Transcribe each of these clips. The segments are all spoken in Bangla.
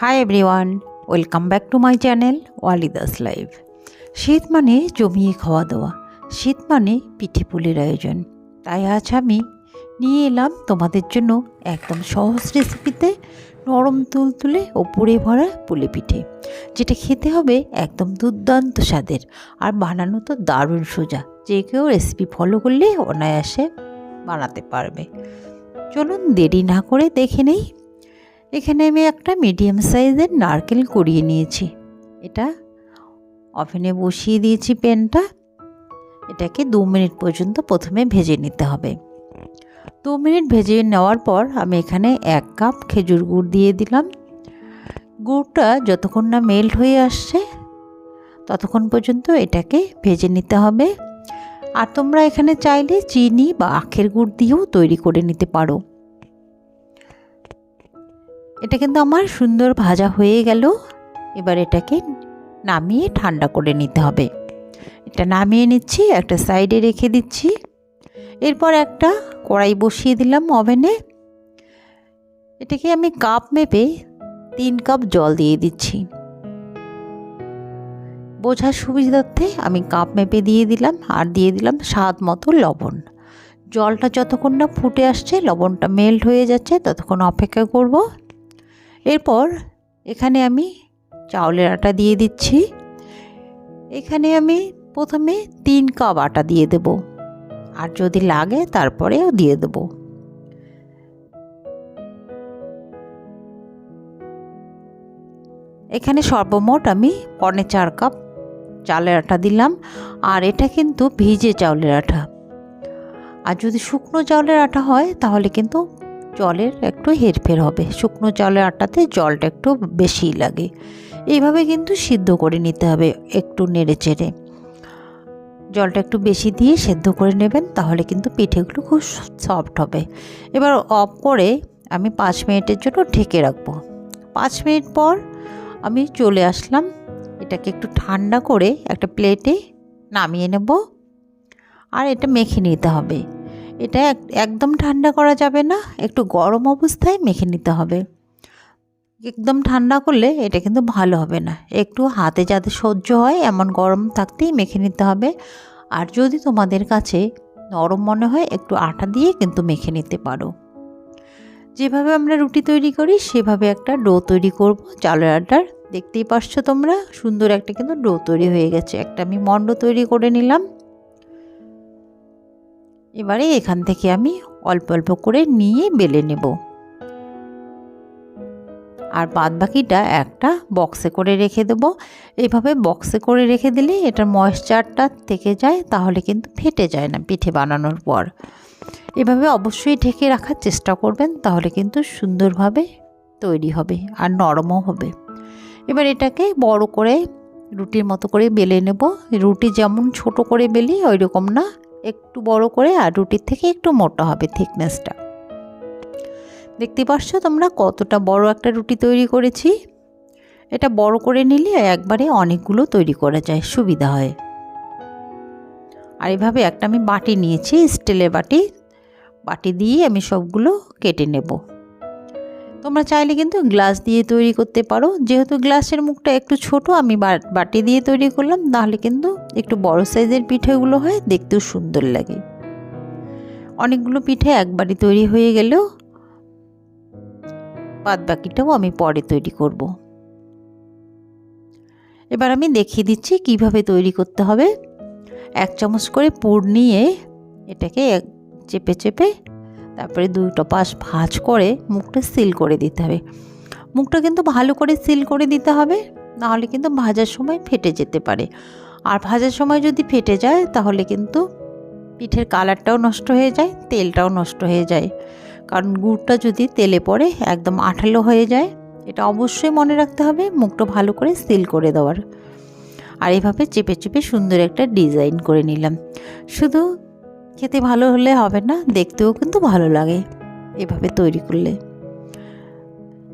Hi everyone welcome back to my channel ওয়ালিদাস live শীত মানে জমিয়ে খাওয়া দাওয়া। শীত মানে পিঠে পুলির আয়োজন। তাই আজ আমি নিয়ে এলাম তোমাদের জন্য একদম সহজ রেসিপিতে নরম তুলতুলে ও পুড়ে ভরা পুলি পিঠে, যেটা খেতে হবে একদম দুর্দান্ত স্বাদের। আর বানানো তো দারুণ সোজা, যে কেউ রেসিপি ফলো করলে অনায়াসে বানাতে পারবে। চলুন দেরি না করে দেখে নেই এখানে আমি একটা মিডিয়াম সাইজের নারকেল কুড়িয়ে নিয়েছি। এটা ওভেনে বসিয়ে দিয়েছি প্যানটা এটাকে দু মিনিট পর্যন্ত প্রথমে ভেজে নিতে হবে। দু মিনিট ভেজে নেওয়ার পর আমি এখানে এক কাপ খেজুর গুড় দিয়ে দিলাম। গুড়টা যতক্ষণ না মেল্ট হয়ে আসছে, ততক্ষণ পর্যন্ত এটাকে ভেজে নিতে হবে। আর তোমরা এখানে চাইলে চিনি বা আখের গুড় দিয়েও তৈরি করে নিতে পারো। এটা কিন্তু আমার সুন্দর ভাজা হয়ে গেল। এবার এটাকে নামিয়ে ঠান্ডা করে নিতে হবে। এটা নামিয়ে নিচ্ছি, একটা সাইডে রেখে দিচ্ছি। এরপর একটা কড়াই বসিয়ে দিলাম ওভেনে। এটাকে আমি কাপ মেপে তিন কাপ জল দিয়ে দিচ্ছি। বোঝার সুবিধার্থে আমি কাপ মেপে দিয়ে দিলাম আর দিয়ে দিলাম স্বাদ মতো লবণ। জলটা যতক্ষণ না ফুটে আসছে, লবণটা মেল্ট হয়ে যাচ্ছে, ততক্ষণ অপেক্ষা করব। এরপর এখানে আমি চাউলের আটা দিয়ে দিচ্ছি। এখানে আমি প্রথমে তিন কাপ আটা দিয়ে দেব। আর যদি লাগে তারপরেও দিয়ে দেব। এখানে সর্বমোট আমি পনে চার কাপ চালের আটা দিলাম। আর এটা কিন্তু ভিজে চাউলের আটা। আর যদি শুকনো চাউলের আটা হয় তাহলে কিন্তু জলের একটু হেরফের হবে। শুকনো চালের আটাতে জলটা একটু বেশিই লাগে। এইভাবে কিন্তু সিদ্ধ করে নিতে হবে একটু নেড়ে চেড়ে। জলটা একটু বেশি দিয়ে সেদ্ধ করে নেবেন, তাহলে কিন্তু পিঠেগুলো খুব সফট হবে। এবার অফ করে আমি পাঁচ মিনিটের জন্য ঢেকে রাখব। পাঁচ মিনিট পর আমি চলে আসলাম, এটাকে একটু ঠান্ডা করে একটা প্লেটে নামিয়ে নেব। আর এটা মেখে নিতে হবে। এটা একদম ঠান্ডা করা যাবে না, একটু গরম অবস্থায় মেখে নিতে হবে। একদম ঠান্ডা করলে এটা কিন্তু ভালো হবে না। একটু হাতে যাতে সহ্য হয়, এমন গরম থাকতেই মেখে নিতে হবে। আর যদি তোমাদের কাছে নরম মনে হয়, একটু আটা দিয়ে কিন্তু মেখে নিতে পারো। যেভাবে আমরা রুটি তৈরি করি, সেভাবে একটা ডো তৈরি করব। চালের আটার দেখতেই পারছ তোমরা, সুন্দর একটা কিন্তু ডো তৈরি হয়ে গেছে। একটা আমি মণ্ড তৈরি করে নিলাম। এবারে এখান থেকে আমি অল্প অল্প করে নিয়ে বেলে নেব। আর বাদ বাকিটা একটা বক্সে করে রেখে দেব। এইভাবে বক্সে করে রেখে দিলে এটার ময়েশ্চারটা থেকে যায়, তাহলে কিন্তু ফেটে যায় না পিঠে বানানোর পর। এভাবে অবশ্যই ঢেকে রাখার চেষ্টা করবেন, তাহলে কিন্তু সুন্দরভাবে তৈরি হবে আর নরমও হবে। এবার এটাকে বড় করে রুটির মতো করে বেলে নেব। রুটি যেমন ছোট করে বেলি ওই রকম না একটু বড় করে আর রুটির থেকে একটু মোটা হবে থিকনেসটা। দেখতে পাচ্ছ তোমরা কতটা বড় একটা রুটি তৈরি করেছি? এটা বড় করে নিলে একবারে অনেকগুলো তৈরি করা যায়, সুবিধা হয়। আর এভাবে একটা আমি বাটি নিয়েছি, স্টিলের বাটি। বাটি দিয়ে আমি সবগুলো কেটে নেব। তোমরা চাইলে কিন্তু গ্লাস দিয়ে তৈরি করতে পারো। যেহেতু গ্লাসের মুখটা একটু ছোট, আমি বাটি দিয়ে তৈরি করলাম। তাহলে কিন্তু একটু বড় সাইজের পিঠেগুলো হয়, দেখতেও সুন্দর লাগে। অনেকগুলো পিঠে একবারই তৈরি হয়ে গেলেও বাদ বাকিটাও আমি পরে তৈরি করব। এবার আমি দেখিয়ে দিচ্ছি কীভাবে তৈরি করতে হবে। এক চামচ করে পুর নিয়ে এটাকে এক, চেপে চেপে তারপরে দুটো পাশ ভাজ করে মুখটা সিল করে দিতে হবে। মুখটা কিন্তু ভালো করে সিল করে দিতে হবে, নাহলে কিন্তু ভাজার সময় ফেটে যেতে পারে। আর ভাজার সময় যদি ফেটে যায়, তাহলে কিন্তু পিঠের কালারটাও নষ্ট হয়ে যায়, তেলটাও নষ্ট হয়ে যায়। কারণ গুড়টা যদি তেলে পড়ে, একদম আঠালো হয়ে যায়, এটা অবশ্যই মনে রাখতে হবে মুখটা ভালো করে সিল করে দেওয়ার। আর এভাবে চেপে চেপে সুন্দর একটা ডিজাইন করে নিলাম। শুধু খেতে ভালো হলে হবে না, দেখতেও কিন্তু ভালো লাগে। এভাবে তৈরি করলে।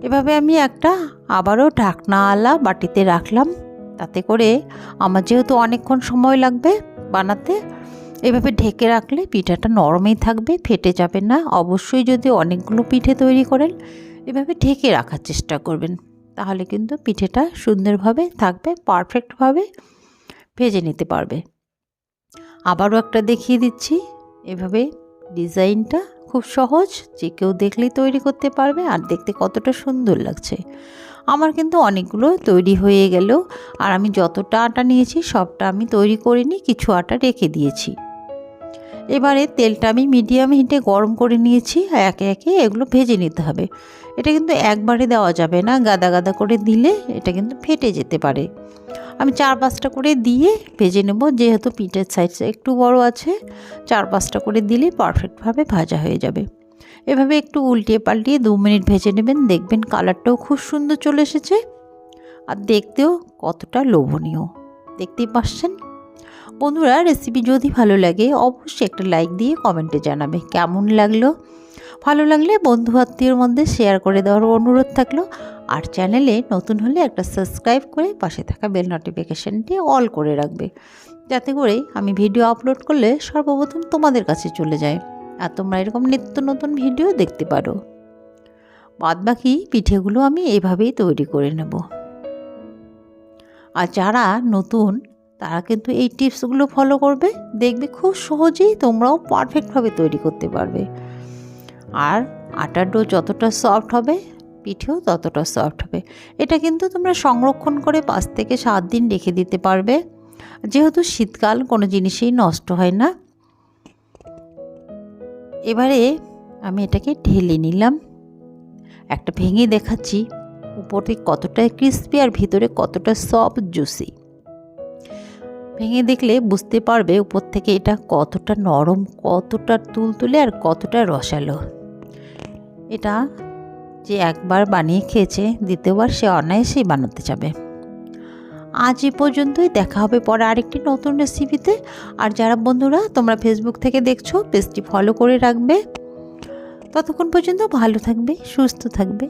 এভাবে আমি একটা আবারও ঢাকনাওয়ালা বাটিতে রাখলাম। তাতে করে আমার যেহেতু অনেকক্ষণ সময় লাগবে বানাতে, এভাবে ঢেকে রাখলে পিঠাটা নরমই থাকবে, ফেটে যাবে না। অবশ্যই যদি অনেকগুলো পিঠে তৈরি করেন, এভাবে ঢেকে রাখার চেষ্টা করবেন। তাহলে কিন্তু পিঠেটা সুন্দরভাবে থাকবে পারফেক্টভাবে ভেজে নিতে পারবে। আবারও একটা দেখিয়ে দিচ্ছি। এভাবে ডিজাইনটা খুব সহজ, যে কেউ দেখলেই তৈরি করতে পারবে আর দেখতে কতটা সুন্দর লাগছে। আমার কিন্তু অনেকগুলো তৈরি হয়ে গেল আর আমি যতটা আটা নিয়েছি সবটা আমি তৈরি করিনি, কিছু আটা রেখে দিয়েছি। এবারে তেলটা আমি মিডিয়াম হিটে গরম করে নিয়েছি একে একে এগুলো ভেজে নিতে হবে। এটা কিন্তু একবারে দেওয়া যাবে না, গাদা গাদা করে দিলে এটা কিন্তু ফেটে যেতে পারে। আমি চার পাঁচটা করে দিয়ে ভেজে নেব, যেহেতু পিঠের সাইজ একটু বড় আছে, চার পাঁচটা করে দিলে পারফেক্টভাবে ভাজা হয়ে যাবে। এভাবে একটু উল্টিয়ে পাল্টিয়ে দু মিনিট ভেজে নেবেন, দেখবেন কালারটাও খুব সুন্দর চলে এসেছে। আর দেখতেও কতটা লোভনীয়। দেখতেই পাচ্ছেন? বন্ধুরা রেসিপি যদি ভালো লাগে, অবশ্যই একটা লাইক দিয়ে কমেন্টে জানাবে, কেমন লাগল? ভালো লাগলে বন্ধু আত্মীয়র মধ্যে শেয়ার করে দেওয়ার অনুরোধ থাকল। আর চ্যানেলে নতুন হলে একটা সাবস্ক্রাইব করে পাশে থাকা বেল নোটিফিকেশানটি অল করে রাখবে। যাতে করে আমি ভিডিও আপলোড করলে সর্বপ্রথম তোমাদের কাছে চলে যায়। আর তোমরা এরকম নিত্য নতুন ভিডিও দেখতে পারো। বাদ বাকি পিঠেগুলো আমি এভাবেই তৈরি করে নেব। আর যারা নতুন, তারা কিন্তু এই টিপসগুলো ফলো করবে। দেখবে খুব সহজেই তোমরাও পারফেক্টভাবে তৈরি করতে পারবে। আর আটার ডো যতটা সফট হবে, পিঠেও ততটা সফট হবে। এটা কিন্তু তোমরা সংরক্ষণ করে পাঁচ থেকে সাত দিন রেখে দিতে পারবে। যেহেতু শীতকাল, কোনো জিনিসই নষ্ট হয় না। এবারে আমি এটাকে ঢেলে নিলাম। একটা ভেঙে দেখাচ্ছি উপরে কতটা ক্রিস্পি আর ভিতরে কতটা সফট জুসি ভেঙে দেখলে বুঝতে পারবে উপর থেকে এটা কতটা নরম, কতটা তুলতুলে আর কতটা রসালো। এটা যে একবার বানিয়ে খেয়েছে, দ্বিতীয়বার সে অনায়াসেই বানাতে যাবে। আজ এ পর্যন্তই, দেখা হবে পরে আরেকটি নতুন রেসিপিতে আর যারা বন্ধুরা তোমরা ফেসবুক থেকে দেখছ পেজটি ফলো করে রাখবে। ততক্ষণ পর্যন্ত ভালো থাকবে, সুস্থ থাকবে।